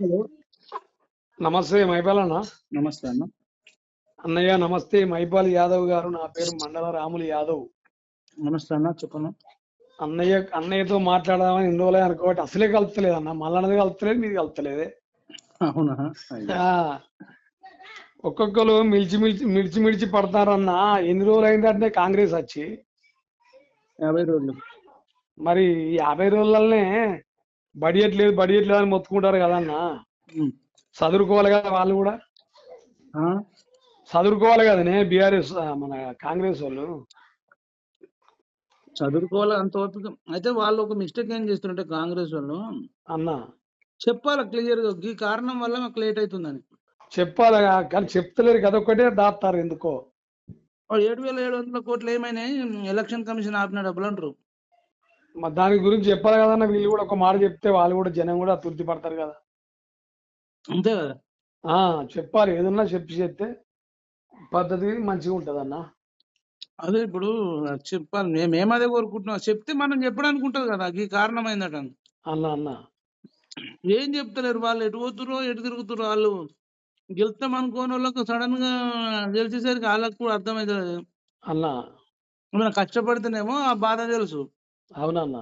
Hello. నమస్తే మైపాల్ అన్న. నమస్తే అన్న. అన్నయ్య నమస్తే మైపాల్ యాదవ్ గారు. నా పేరు మండల రాములు యాదవ్. నమస్తే అన్న చెప్పను? అన్నయ్య అన్నయ్యతో మాట్లాడదామని ఇన్ని రోజులే అనుకోబట్టి అసలే కలుపుతలేదు అన్న. మళ్ళీ కలుపుతలేదు మీది కలుపుతలేదే అవునా? ఒక్కొక్కరు మిల్చి మిల్చి మిర్చి మిర్చి పడతారన్న ఎన్ని రోజులు అయిందంటే కాంగ్రెస్ వచ్చి. యాభై రోజులు. మరి యాభై రోజులనే బడ్జెట్ లేదు బడ్జెట్ లేదు అని మొత్తుకుంటారు కదన్న ఉమ్. చదువుకోవాలి కదా వాళ్ళు కూడా? చదువుకోవాలి కదనే బీఆర్ఎస్ మన కాంగ్రెస్ వాళ్ళు. చదువుకోవాలి అంత ఓపిక. అయితే వాళ్ళు ఒక మిస్టేక్ ఏం చేస్తుంటే కాంగ్రెస్ వాళ్ళు అన్న. చెప్పాలి క్లియర్గా ఈ కారణం వల్ల మాకు లేట్ అవుతుందని. చెప్పాలి కానీ చెప్తలేరు కదా ఒక్కటే దాస్తారు ఎందుకో. ఏడు వేల ఏడు వందల కోట్లు ఏమైనాయి? ఎలక్షన్ కమిషన్ ఆపిన డబ్బులు అంటారు. దాని గురించి చెప్పాలి కదన్న వీళ్ళు కూడా ఒక మాట చెప్తే వాళ్ళు కూడా జనం కూడా తృప్తి పడతారు కదా. అంతే కదా? ఆ చెప్పాలి. ఏదన్నా చెప్పి చెప్తే పద్ధతి మంచిగా ఉంటది అన్న అదే ఇప్పుడు చెప్పాలి. మేము అదే కోరుకుంటున్నాం? చెప్తే మనం చెప్పడానికి ఉంటది కదా. ఈ కారణం అయిందట అన్న అన్న. ఏం చెప్తలేరు వాళ్ళు? ఎటు పోతుర్రో ఎటు తిరుగుతుర్రో వాళ్ళు? గెలుస్తాం అనుకోని వాళ్ళకు సడన్గా గెలిచేసరికి వాళ్ళకు కూడా అర్థమవుతుంది అన్న. మనం కష్టపడితేనేమో ఆ బాధ తెలుసు. అవునన్న.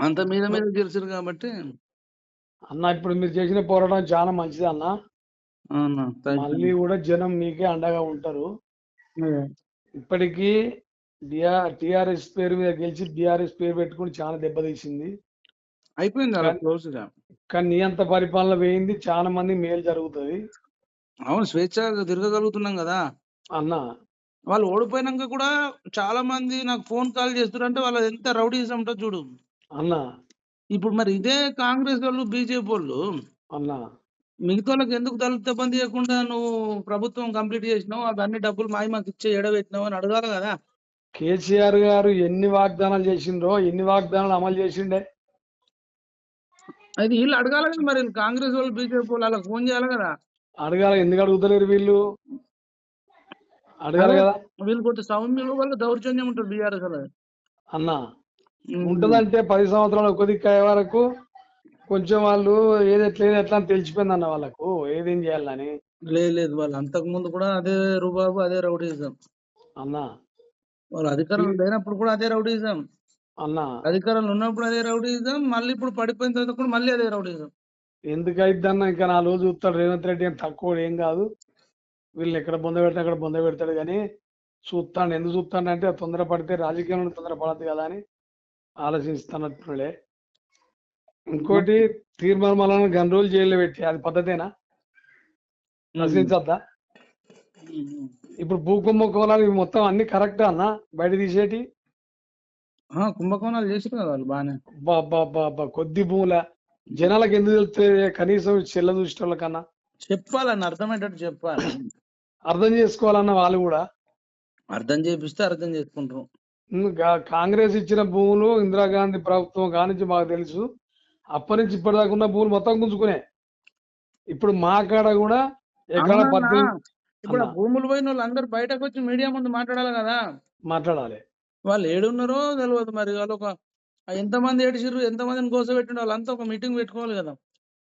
అంత మీద మీద గెలిచారు కాబట్టి అన్న ఇప్పుడు మీరు చేసిన పోరాటం చాలా మంచిది అన్న. అవునా. మళ్ళీ కూడా జనం మీకే అండగా ఉంటారు. ఇప్పటికీ టిఆర్ఎస్ పేరు మీద గెలిచి బిఆర్ఎస్ పేరు పెట్టుకుని చాలా దెబ్బతీసింది అయిపోయింది అలా కానీ నీ అంత పరిపాలన వేయింది చాలా మంది మేలు జరుగుతుంది. అవును స్వేచ్ఛగా తిరగగలుగుతున్నాం కదా. అన్న వాళ్ళు ఓడిపోయినాక కూడా చాలా మంది నాకు ఫోన్ కాల్ చేస్తున్నారంటే వాళ్ళది ఎంత రౌడీజం ఉంటుందో చూడు. అన్న. ఇప్పుడు మరి ఇదే కాంగ్రెస్ వాళ్ళు బీజేపీ వాళ్ళు అన్న. మిగతా వాళ్ళకి ఎందుకు దళిత బంద్ చేయకుండా నువ్వు ప్రభుత్వం కంప్లీట్ చేసినావు అవన్నీ డబ్బులు మాయి మాకు ఇచ్చే ఎడబెట్టినావు అని అడగాలి కదా. కేసీఆర్ గారు ఎన్ని వాగ్దానాలు చేసిండ్రో ఎన్ని వాగ్దానాలు అమలు చేసిండే. అది వీళ్ళు అడగాలి కదా మరి కాంగ్రెస్ వాళ్ళు బీజేపీ వాళ్ళు వాళ్ళకి ఫోన్ చేయాలి కదా. అడగాలి ఎందుకు అడుగుతలేరు వీళ్ళు? అడగాలి కదా. వీళ్ళు కొంచెం సౌమ్యులు వల్ల దౌర్జన్యం ఉంటుంది బీఆర్ఎస్ వాళ్ళు అన్న ఉంటదంటే పది సంవత్సరాలు ఒక దిక్కు అయ్యే వరకు కొంచెం వాళ్ళు ఏది ఎట్లా ఏది ఎట్లా అని తెలిసిపోయింది అన్న వాళ్ళకు. ఏదేం చేయాలని? లేదు లేదు. వాళ్ళు అంతకు ముందు కూడా అదే రుబాబు అదే రౌడీజం. అన్న. వాళ్ళు అధికారంలో లేనప్పుడు కూడా అదే రౌడీజం. అన్న. అధికారంలో ఉన్నప్పుడు అదే రౌడీజం. మళ్ళీ ఇప్పుడు పడిపోయిన తర్వాత కూడా మళ్ళీ అదే రౌడీజం. ఎందుకు అయిద్దన్న ఇంకా నా రోజు చూస్తాడు రేవంత్ రెడ్డి ఏం తక్కువ ఏం కాదు. వీళ్ళు ఎక్కడ బొంద పెడితే అక్కడ బొంద పెడతాడు కానీ చూస్తాను ఎందుకు చూస్తాను అంటే తొందర పడితే రాజకీయంలో తొందర పడదు కదా అని ఆలోచిస్తున్నట్టులే ఇంకోటి తీర్మానం గన్ రోజులు జైల్లో పెట్టి అది పద్ధతేనా? ప్రశ్నించద్దా? ఇప్పుడు భూ కుంభకోణాలు ఇవి మొత్తం అన్ని కరెక్ట్ అన్న బయట తీసేటి? కుంభకోణాలు చేసారు కదా వాళ్ళు బానే బాబా కొద్ది భూముల జనాలకు ఎందుకు తెలుస్తుంది కనీసం చెల్ల చూసిన కన్నా చెప్పాలని అర్థమయ్యేటట్టు చెప్పాలి. అర్థం చేసుకోవాలన్న వాళ్ళు కూడా అర్థం చేపిస్తే అర్థం చేసుకుంటారు. కాంగ్రెస్ ఇచ్చిన భూములు ఇందిరాగాంధీ ప్రభుత్వం కానించి మాకు తెలుసు. అప్పటి నుంచి ఇప్పటిదాకా ఉన్న భూములు మొత్తం గుంజుకునే. ఇప్పుడు మా కాడ కూడా ఎక్కడ ఇప్పుడు. భూములు పోయిన వాళ్ళు అందరు బయటకు వచ్చి మీడియా ముందు మాట్లాడాలి కదా. మాట్లాడాలి. వాళ్ళు ఏడున్నారో తెలియదు మరి. వాళ్ళు ఒక ఎంతమంది ఏడిచిర్రు ఎంతమందిని కోసపెట్టిండు వాళ్ళంతా ఒక మీటింగ్ పెట్టుకోవాలి కదా.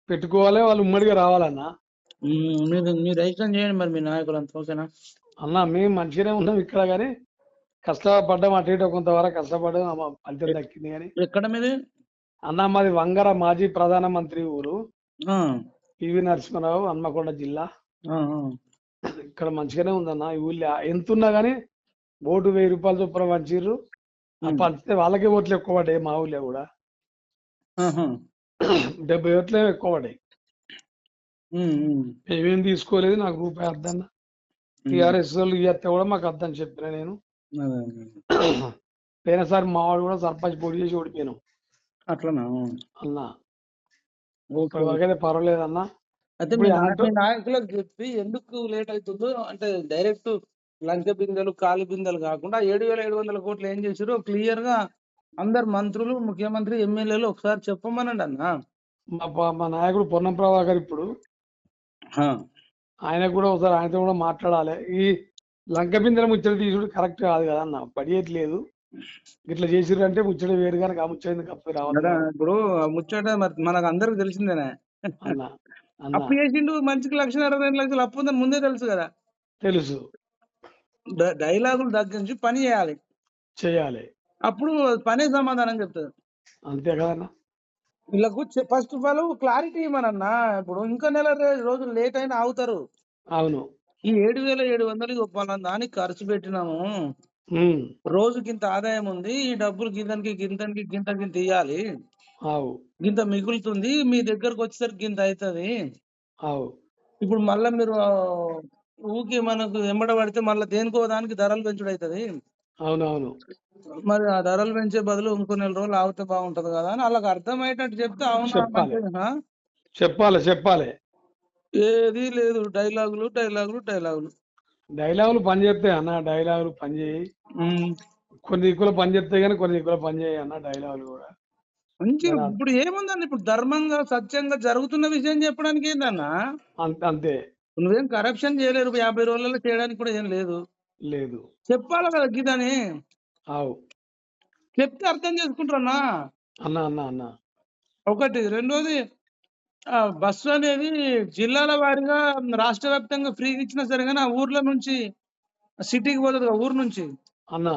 పెట్టుకోవాలి వాళ్ళు ఉమ్మడిగా రావాలన్నా. మీరు మీరు రైతం చేయండి మరి మీ నాయకులు అంతా ఓకేనా? అన్న మేము మంచిగానే ఉన్నాం ఇక్కడ కానీ కష్టపడ్డాం అటు ఇటు కొంతవరకు కష్టపడ్డాం ఫలితం దక్కింది కానీ. ఎక్కడ మీది? అన్న మాది వంగర మాజీ ప్రధానమంత్రి ఊరు. పివి నరసింహరావు హన్మకొండ జిల్లా. ఇక్కడ మంచిగానే ఉందన్న ఈ ఊళ్ళో ఎంత ఉన్నా కానీ ఓటు వెయ్యి రూపాయల చొప్పున పంచిర్రు. పంచితే వాళ్ళకే ఓట్లు ఎక్కువ పడ్డాయి మా ఊళ్ళో కూడా. డెబ్బై ఓట్లే ఎక్కువ పడ్డాయి. మేమేం తీసుకోలేదు నాకు రూపాయి అద్దన్న టీఆర్ఎస్ వాళ్ళు ఇస్తే కూడా మాకు అద్దని చెప్పిన నేను. పోయినసారి మా వాడు కూడా సర్పంచ్ పోటీ చేసి ఓడిపోయాను. అట్లనా? అన్న. ఓకే పర్వాలేదు అన్న అయితే నాయకులకు చెప్పి ఎందుకు లేట్ అవుతుందో అంటే డైరెక్ట్ లంక బిందెలు కాలి బిందెలు కాకుండా ఏడు వేల ఏడు వందల కోట్లు ఏం చేశారో క్లియర్గా అందరు మంత్రులు ముఖ్యమంత్రి ఎమ్మెల్యేలు ఒకసారి చెప్పమనండి అన్న. మా నాయకుడు పొన్నం ప్రభాకర్ ఇప్పుడు ఆయన కూడా ఒకసారి ఆయనతో కూడా మాట్లాడాలి. ఈ లంక బిందెల ముచ్చట తీసుడు కరెక్ట్ కాదు కదా అన్న. పడియట్లేదు ఇట్లా చేసిర్రు అంటే ముచ్చట వేరు కానీ ఆ ముచ్చట అప్పుడు రావాలి ఇప్పుడు ఆ ముచ్చట మనకు అందరికి తెలిసిందేనే? అన్న అప్పు చేసిండు మనిషికి లక్ష అరవై రెండు లక్షలు అప్పు ఉందని ముందే తెలుసు కదా. తెలుసు. డైలాగులు తగ్గించి పని చేయాలి. చేయాలి. అప్పుడు పనే సమాధానం చెప్తుంది అంతే కదన్న వీళ్ళకు ఫస్ట్ ఆఫ్ ఆల్ క్లారిటీ ఇవ్వనన్నా. ఇప్పుడు ఇంకా నెల రోజులు లేట్ అయినా ఆగుతారు. అవును. ఈ ఏడు వేల ఏడు వందలు పలానా దానికి ఖర్చు పెట్టినాము. రోజుకి ఇంత ఆదాయం ఉంది. ఈ డబ్బులు గింతనికి గింతనికి గింత గింత ఇయ్యాలి గింత మిగులుతుంది. మీ దగ్గరకు వచ్చేసరికి గింత అవుతుంది అవు. ఇప్పుడు మళ్ళా మీరు ఊకి మనకు ఎంబడ పడితే మళ్ళీ దేనికో దానికి ధరలు పెంచుడు అవుతుంది అవునవును. మరి ఆ ధరలు పెంచే బదులు ఇంకో నెల రోజులు ఆగితే బాగుంటది కదా అని వాళ్ళకి అర్థమయ్యేటట్టు చెప్తే అవునా చెప్పాలి. చెప్పాలి చెప్పాలి. ఏది లేదు డైలాగులు డైలాగులు డైలాగులు. డైలాగులు పని చెప్తాయి అన్న డైలాగులు పని చేయి. ఉమ్. కొన్ని దిక్కులు పని చెప్తాయి కానీ కొన్ని దిక్కులు పని చేయి అన్న డైలాగులు కూడా. మంచి ఇప్పుడు ఏముందండి? ఇప్పుడు ధర్మంగా సత్యంగా జరుగుతున్న విషయం చెప్పడానికి ఏందన్నా? అంత అంతే. నువ్వేం కరప్షన్ చేయలేరు యాభై రోజులలో చేయడానికి కూడా ఏం లేదు. లేదు. చెప్పాలి కదా గీతని అవు చెప్తే అర్థం చేసుకుంటారన్నా? అన్న అన్న అన్న. ఒకటి రెండోది ఆ, బస్సు అనేది జిల్లాల వారీగా రాష్ట్ర వ్యాప్తంగా ఫ్రీగా ఇచ్చినా సరే కానీ ఆ ఊర్ల నుంచి సిటీకి పోతుంది కదా ఊరు నుంచి. అన్న.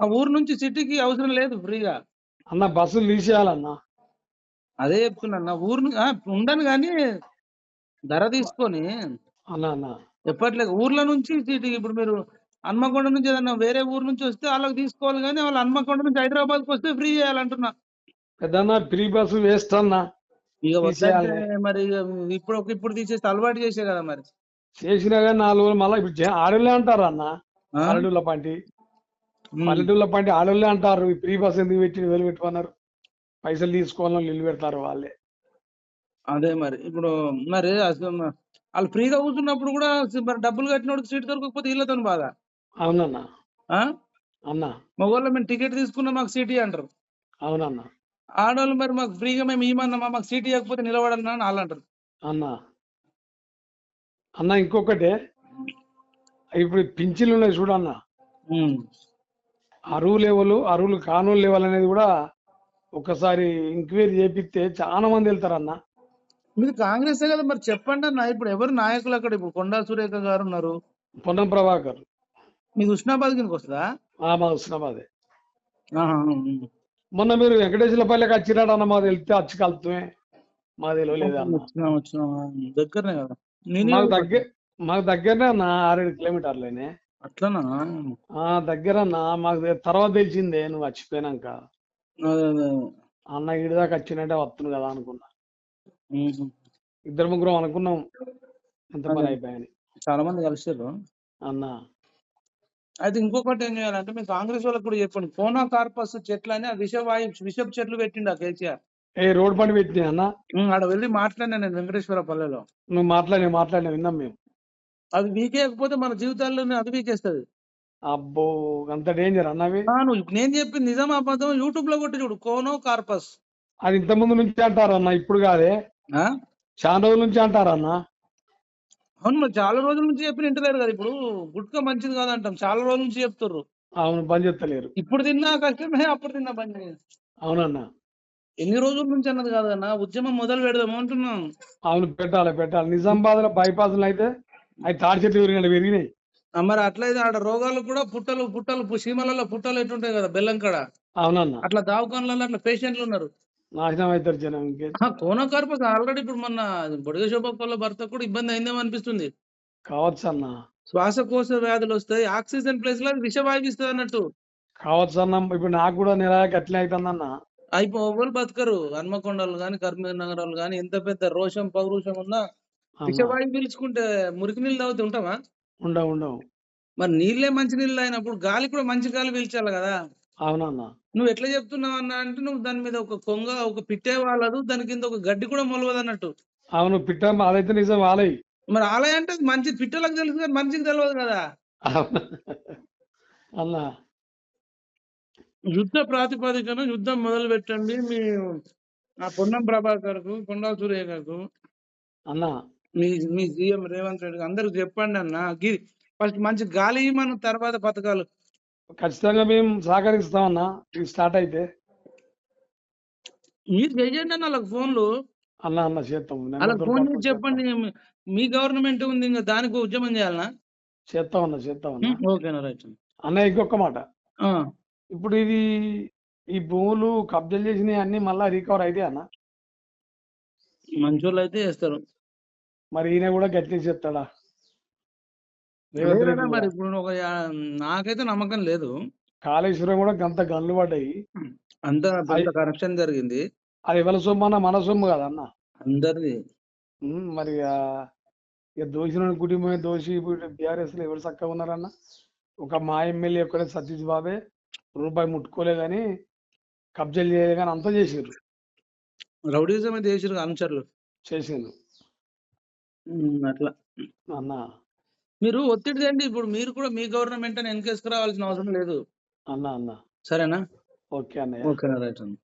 ఆ ఊరు నుంచి సిటీకి అవసరం లేదు ఫ్రీగా. అన్న బస్సులు తీసేయాలన్న అదే చెప్తున్నా ఊరు ను- ఆ, ఉండను కానీ ధర తీసుకొని అన్న అన్న. ఎప్పట్లేదు ఊర్ల నుంచి సిటీకి ఇప్పుడు మీరు హన్మకొండ నుంచి ఏదన్నా వేరే ఊరు నుంచి వస్తే వాళ్ళకి తీసుకోవాలి కానీ వాళ్ళు హన్మకొండ నుంచి హైదరాబాద్కి వస్తే ఫ్రీ చేయాలంటున్నా. పెద్దన్న ఫ్రీ బస్సు వేస్ట్ అన్న. ఇక. వద్దంటే మరి ఇక ఇప్పుడు ఒక ఇప్పుడు తీసేసి అలవాటు చేసే కదా మరి. చేసినా కానీ నాలుగు రోజులు మళ్ళీ ఇప్పుడు జే- ఆడోళ్ళే అంటారు అన్న? ఆ? పల్లెటూళ్ళ పంటి ఉమ్. పల్లెటూళ్ళ పంటి ఆడోళ్ళే అంటారు. ఈ ఫ్రీ బస్ ఎందుకు పెట్టి వేలు పెట్టుకున్నారు పైసలు తీసుకోవాలని నిల్లు పెడతారు వాళ్ళే. అదే మరి. ఇప్పుడు మరి అసలు మ- వాళ్ళు ఫ్రీగా కూర్చున్నప్పుడు కూడా సి- మరి డబ్బులు కట్టినోడికి సీట్ దొరకకపోతే వీళ్ళతో బాధ. అవునన్న? అన్న. మగవాళ్ళు మేము టికెట్ తీసుకున్నాం మాకు సీట్ అంటారు. అవునన్న. ఆడవాళ్ళు మరి మాకు ఫ్రీగా మేము ఇవ్వమన్నామా మాకు సీట్ ఇవ్వకపోతే నిలబడన్నా అని వాళ్ళు అంటారు. అన్న. అన్న ఇంకొకటి. ఇప్పుడు పింఛన్లు ఉన్నాయి చూడన్న. అరువు లెవెల్ అరువులు కానూలు లెవెల్ అనేది కూడా ఒకసారి ఎంక్వైరీ చేపిస్తే చాలా మంది వెళ్తారన్న. మీరు కాంగ్రెస్ కదా మరి చెప్పండి అన్న. ఇప్పుడు ఎవరు నాయకులు అక్కడ? ఇప్పుడు కొండా సురేఖ గారు ఉన్నారు. పొన్నం ప్రభాకర్. మీకు హుస్నాబాద్ కిందకి వస్తుందా? మా హుస్నాబాదే. మొన్న మీరు వెంకటేశ్వర పల్లెకి వచ్చినాడు అన్న మాది వెళ్తే వచ్చి కలుపుతామే మాది దగ్గరనే కదా. మాకు దగ్గర మాకు దగ్గరనే అన్న ఆరేడు కిలోమీటర్లేనే అట్లనా? ఆ దగ్గర అన్న మాకు తర్వాత తెలిసిందే నువ్వు వచ్చిపోయినాక. అన్న ఈడి దాకా వచ్చినట్టే వస్తుంది కదా అనుకున్నా. ఇద్దరు ముగ్గురం అనుకున్నాం. ఎంత పని అదే. అయిపోయాని చాలా మంది కలిసారు అన్న. అయితే ఇంకొకటి ఏం చేయాలంటే మీరు కాంగ్రెస్ వాళ్ళకి కూడా చెప్పండి. కోనా కార్పస్ చెట్లు అని ఆ విషవాయు విషపు చెట్లు పెట్టిండు ఆ కేసీఆర్. ఏ రోడ్ పని పెట్టినా అన్న? ఆడ వెళ్ళి మాట్లాడినా నేను వెంకటేశ్వర పల్లెలో. నువ్వు మాట్లాడి మాట్లాడినా విన్నాం మేము. అది వీకేయకపోతే మన జీవితాల్లోనే అది వీకేస్తుంది. అబ్బో అంత డేంజర్ అన్నవి నేను చెప్పింది నిజం అబద్ధం యూట్యూబ్లో కొట్టి చూడు. కోనో కార్పస్ అది ఇంత ముందు నుంచి అంటారన్న ఇప్పుడు కాదే. ఆ? చాలా రోజుల నుంచి అంటారన్న అవును మరి చాలా రోజుల నుంచి చెప్పిన ఇంటలేరు కదా ఇప్పుడు. గుట్కా మంచిది కాదంటాం. చాలా రోజుల నుంచి చెప్తుర్రు. అవును పని చేస్తలేరు ఇప్పుడు తిన్నా కష్టమే అప్పుడు తిన్నా పని అవునన్న. ఎన్ని రోజుల నుంచి అన్నది కాదన్నా ఉద్యమం మొదలు పెడదాం అంటున్నాం. అవును పెట్టాలి పెట్టాలి. నిజామాబాద్లో బైపాస్ అయితే అవి తాడి చెట్లు పెరిగినాయి ఆ, మరి అట్లయితే ఆడ రోగాలు కూడా పుట్టలు పుట్టలు సీమలలో పుట్టలు ఎట్టుంటాయి కదా బెల్లం కాడ. అవునన్న. అట్లా దావకాన్లలో అట్లా పేషెంట్లు ఉన్నారు. నాశనం అవుతారు జనం కోనో కార్పస్ ఆల్రెడీ ఇప్పుడు మన బొడిగ శోభక్కల భర్త కూడా ఇబ్బంది అయిందేమో అనిపిస్తుంది. కావచ్చు అన్న. శ్వాసకోశ వ్యాధులు వస్తాయి ఆక్సిజన్ ప్లేస్లో అది విషవాయువు ఇస్తుంది అన్నట్టు. కావచ్చు అన్న ఇప్పుడు నాకు కూడా నెల అట్లే అవుతుందన్న అయిపో ఎవరు బతకరు. హన్మకొండలు గాని కర్మీర్ నగరాలు గాని ఎంత పెద్ద రోషం పౌరుషం ఉన్నా అన్న విషవాయువు పీల్చుకుంటే మురికి నీళ్ళు తాగితే ఉంటామా ఉండవు ఉండవు. మరి నీళ్ళే మంచి నీళ్ళు అయినప్పుడు గాలి కూడా మంచి గాలి పీల్చాలి కదా. అవునన్న. నువ్వు ఎట్లా చెప్తున్నావు అన్న అంటే నువ్వు దాని మీద ఒక కొంగ ఒక పిట్టే వాళ్ళదు దాని కింద ఒక గడ్డి కూడా మొలవదు అన్నట్టు. అవును పిట్ట అదైతే నిజం వాళ్ళయి మరి ఆలయ అంటే మంచి పిట్టలకు తెలుసు కానీ మనిషికి తెలియదు కదా. అన్న. యుద్ధ ప్రాతిపదికన యుద్ధం మొదలు పెట్టండి మీ ఆ పొన్నం ప్రభాకర్కు కొండా సురేఖకు. అన్న. మీ మీ సీఎం రేవంత్ రెడ్డి అందరికి చెప్పండి అన్న. ఫస్ట్ మంచి గాలి మన తర్వాత పథకాలు. ఖచ్చితంగా మేము సహకరిస్తామన్నా. ఇది స్టార్ట్ అయితే. మీరు చెయ్యండి అన్న వాళ్ళకి ఫోన్లు. అన్న అన్న చేస్తాం అలా ఫోన్ చేసి చెప్పండి. మీ- గవర్నమెంట్ ఉంది ఇంకా దానికి ఉద్యమం చేయాలనా? చేస్తాం అన్న చేస్తాం అన్న. ఓకేనా రైట్ అన్న. ఇంకొక మాట. ఇప్పుడు ఇది ఈ భూములు కబ్జాలు చేసినవి అన్ని మళ్ళా రికవర్ అయితే అన్న? మంచోళ్ళు అయితే చేస్తారు. మరి ఈయన కూడా గట్లే చేస్తాడా రేవంత్ లేదన్నా మరి. ఇప్పుడు ఒక నాకైతే నమ్మకం లేదు. కాళేశ్వరం కూడా గంత గన్లు పడ్డాయి. అంత కరప్షన్ జరిగింది. అది ఎవరి సొమ్ము అన్న మన సొమ్ము కదా అన్న? అందరిది. మరి ఇక దోషిన కుటుంబమే దోషి ఇప్పుడు బీఆర్ఎస్లో ఎవరు చక్కగా ఉన్నారన్న? ఒక మా ఎమ్మెల్యే ఒక్కడే సతీష్ బాబే. రూపాయి ముట్టుకోలే కానీ కబ్జాలు చేయలే కానీ అంతా చేసిండ్రు. రౌడీజం అయితే చేసిరు అనుచరులు చేసిండ్రు అట్లా. అన్న. మీరు ఒత్తిడి తేండి ఇప్పుడు మీరు కూడా మీ గవర్నమెంట్ అని వెనకేసుకు రావాల్సిన అవసరం లేదు. అన్న అన్న. సరేనా? ఓకే అన్నయ్య. ఓకేనా రైట్ అన్న.